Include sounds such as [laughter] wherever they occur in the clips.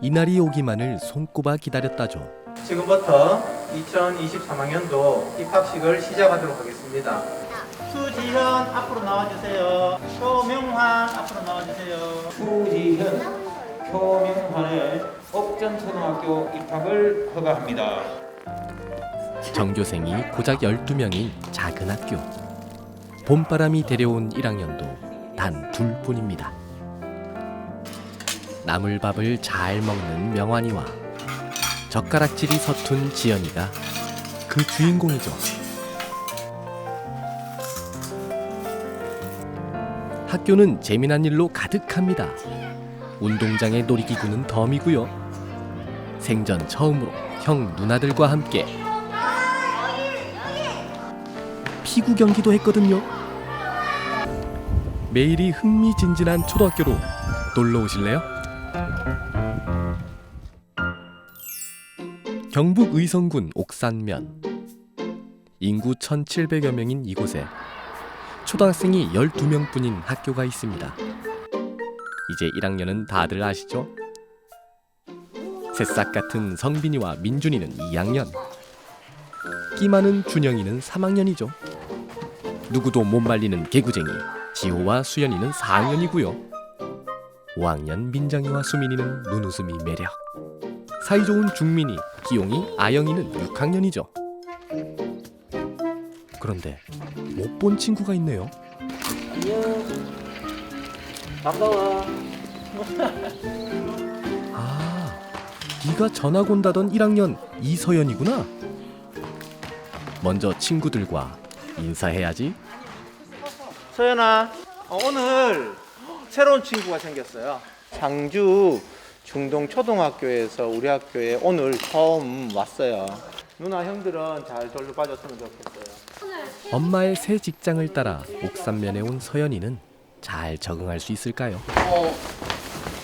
이날이 오기만을 손꼽아 기다렸다죠. 지금부터 2023학년도 입학식을 시작하도록 하겠습니다. 수지현 앞으로 나와주세요. 표명환 앞으로 나와주세요. 수지현, 표명환의 옥전초등학교 입학을 허가합니다. 전교생이 고작 12명인 작은 학교. 봄바람이 데려온 1학년도 단 둘뿐입니다. 나물밥을 잘 먹는 명환이와 젓가락질이 서툰 지연이가 그 주인공이죠. 학교는 재미난 일로 가득합니다. 운동장의 놀이기구는 덤이고요. 생전 처음으로 형 누나들과 함께 피구 경기도 했거든요. 매일이 흥미진진한 초등학교로 놀러 오실래요? 경북 의성군 옥산면 인구 1,700여 명인 이곳에 초등학생이 12명뿐인 학교가 있습니다. 이제 1학년은 다들 아시죠? 새싹 같은 성빈이와 민준이는 2학년, 끼 많은 준영이는 3학년이죠. 누구도 못 말리는 개구쟁이 지호와 수연이는 4학년이고요. 5학년 민정이와 수민이는 눈웃음이 매력. 사이좋은 중민이, 기용이, 아영이는 6학년이죠. 그런데 못 본 친구가 있네요. 반가워. 아, 네가 전학 온다던 1학년 이서연이구나. 먼저 친구들과 인사해야지. 서연아, 어, 오늘 새로운 친구가 생겼어요. 장주 중동 초등학교에서 우리 학교에 오늘 처음 왔어요. 누나 형들은 잘 돌봐줬으면 좋겠어요. 엄마의 새 직장을 따라 옥산면에 온 서연이는 잘 적응할 수 있을까요? 어,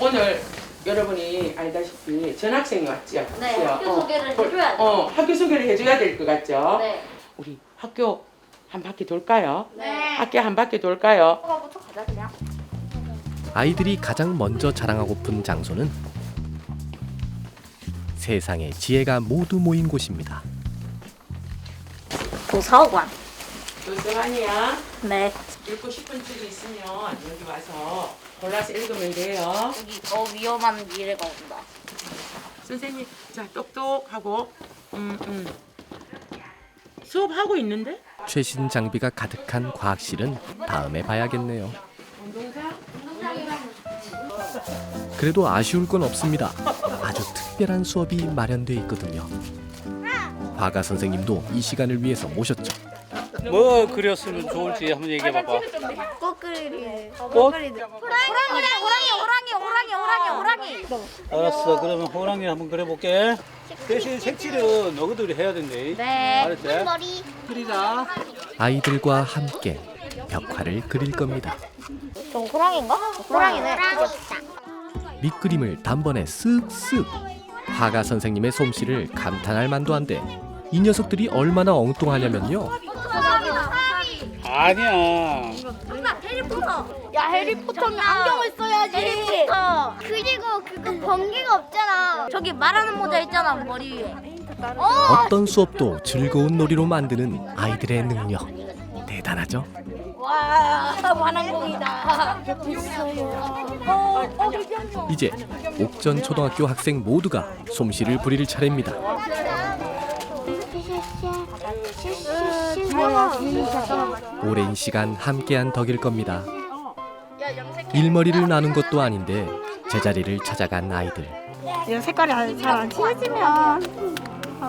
오늘 여러분이 알다시피 전학생이 왔죠. 네, 그죠? 학교 어, 소개를 어, 해줘야 돼요. 어, 학교 소개를 해줘야 될 것 같죠. 네. 우리 학교 한 바퀴 돌까요? 네. 학교 한 바퀴 돌까요? 뭐부터 가자 그냥. 아이들이 가장 먼저 자랑하고픈 장소는 세상의 지혜가 모두 모인 곳입니다. 도서관. 도서관이야. 네. 읽고 싶은 책이 있으면 여기 와서 골라서 읽으면 돼요. 여기 더 위험한 미래가 온다. 선생님, 자 똑똑하고, 음, 음. 수업하고 있는데? 최신 장비가 가득한 과학실은 다음에 봐야겠네요. 그래도 아쉬울 건 없습니다. 아주 특별한 수업이 마련돼 있거든요. 화가 선생님도 이 시간을 위해서 모셨죠. 뭐 그렸으면 좋을지 한번 얘기해 봐봐. 꽃그리. 꽃? 호랑이, 호랑이, 호랑이, 호랑이, 호랑이, 호랑이. 알았어. 그러면 호랑이 한번 그려볼게. 대신 색칠은 너희들이 해야 된대. 네. 알았지? 머리. 그리자. 아이들과 함께 벽화를 그릴 겁니다. 저 호랑이인가? 호랑이네. 호랑이 밑그림을 단번에 쓱쓱 화가 선생님의 솜씨를 감탄할 만도 한데 이 녀석들이 얼마나 엉뚱하냐면요 아니야. 야 해리포터는 안경을 써야지. 해리포터. 그리고 그거 번개가 없잖아. 저기 말하는 모자 있잖아 머리 위에. 어. 어떤 수업도 즐거운 놀이로 만드는 아이들의 능력 대단하죠 와 완항공이다. 어, 어, 이제 옥전 초등학교 학생 모두가 솜씨를 부릴 차례입니다 오랜 시간 함께한 덕일 겁니다 일머리를 나눈 것도 아닌데 제자리를 찾아간 아이들 이런 색깔이 잘안 칠해지면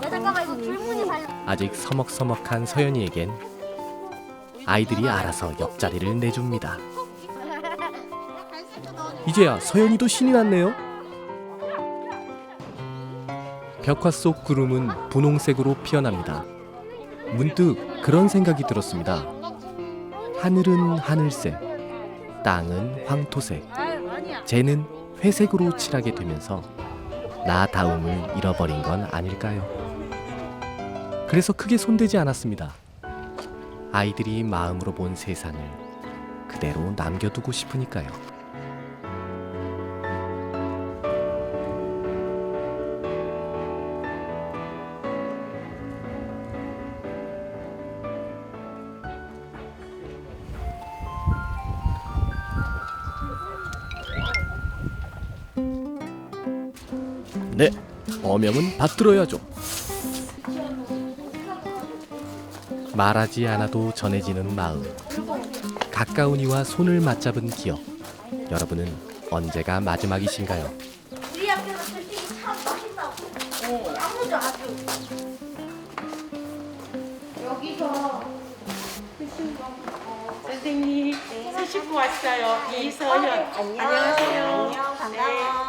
잠깐만 이거 줄무늬 살려. 아직 서먹서먹한 서연이에겐 아이들이 알아서 옆자리를 내줍니다. [laughs] 이제야 서연이도 신이 났네요. 벽화 속 구름은 분홍색으로 피어납니다. 문득 그런 생각이 들었습니다. 하늘은 하늘색, 땅은 황토색, 쟤는 회색으로 칠하게 되면서 나다움을 잃어버린 건 아닐까요? 그래서 크게 손대지 않았습니다. 아이들이 마음으로 본 세상을 그대로 남겨두고 싶으니까요. 네, 어명은 받들어야죠. 말하지 않아도 전해지는 마음. 가까운 이와 손을 맞잡은 기억. 여러분은 언제가 마지막이신가요? 우리 학교는 솔직히 참 맛있다고. 아무도 아주. 여기서 선생님 새 식구 왔어요. 이서현. 안녕하세요. 반가워.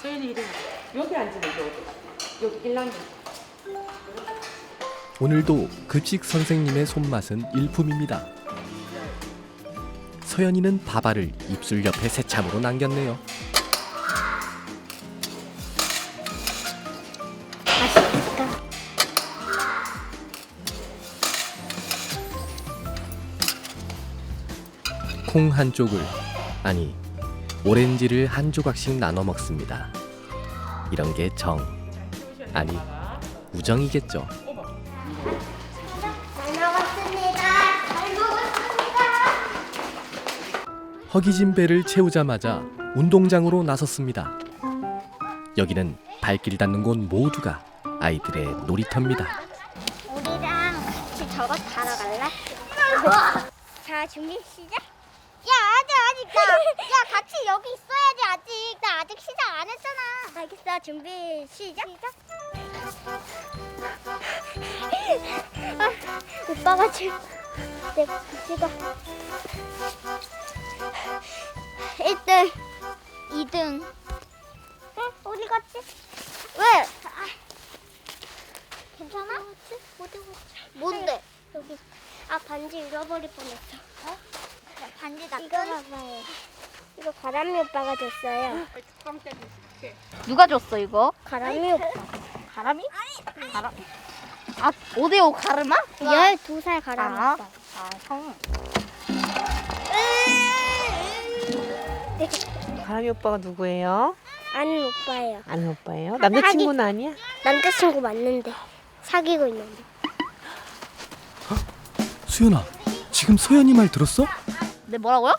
서현이 이리 와. 여기 앉으면 돼, 여기. 여기 1학년. 오늘도 급식 선생님의 손맛은 일품입니다. 서연이는 밥알을 입술 옆에 새참으로 남겼네요. 콩한 쪽을 아니 오렌지를 한 조각씩 나눠 먹습니다. 이런 게 정 아니 우정이겠죠. 잘 먹었습니다. 잘 먹었습니다. 허기진 배를 채우자마자 운동장으로 나섰습니다. 여기는 발길 닿는 곳 모두가 아이들의 놀이터입니다. 우리랑 같이 저거 타러 갈래? 자 준비 시작. 야 아직 아직 나. 야 같이 여기 있어야지 아직. 나 아직 시작 안 했잖아. 알겠어 준비 시작. 시작. 아, 오빠가 지금 내 지가 1등, 2등. 응 어디 갔지? 왜? 아. 괜찮아? 어디 뭔데? 여기 아 반지 잃어버릴 뻔했어. 어? 반지 나 이거 봐봐요. 이거 가람이 오빠가 줬어요. 누가 줬어 이거? 가람이 오빠. 가람이? 가람. 아 오데오 가르마? 12살 가람이 아. 오빠. 아 성. 가람이 오빠가 누구예요? 아는 오빠예요. 아는 오빠예요? 남자친구는 아니야? 남자친구 맞는데 사귀고 있는데. 수연아, 지금 서연이 말 들었어? 네 뭐라고요?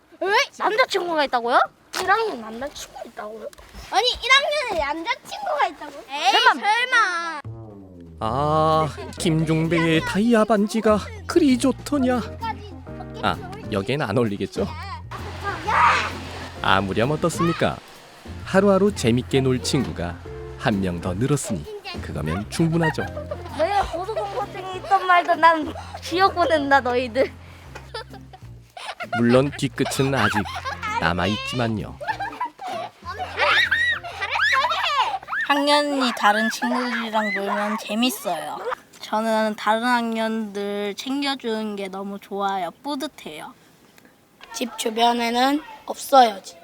남자친구가 있다고요? 1학년 남자친구 있다고요? 아니 1학년에 남자친구가 있다고? 에이 설마. 아, 김종배의 다이아 반지가 그리 좋더냐? 아, 여기엔 안 어울리겠죠? 아무렴 어떻습니까? 하루하루 재밌게 놀 친구가 한 명 더 늘었으니 그거면 충분하죠. 너희가 고소공포증이 있던 말도 난 지역 보낸다 너희들. 물론 뒤끝은 아직 남아 있지만요. 학년이 다른 친구들이랑 놀면 재밌어요. 저는 다른 학년들 챙겨주는 게 너무 좋아요. 뿌듯해요. 집 주변에는 없어요. 지-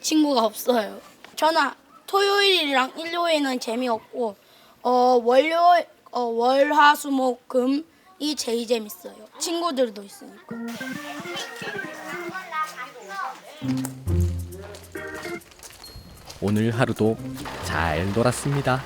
친구가 없어요. 저는 토요일이랑 일요일은 재미없고 어 월요 어, 월 화 수 목 금이 제일 재밌어요. 친구들도 있으니까. 오늘 하루도 잘 놀았습니다.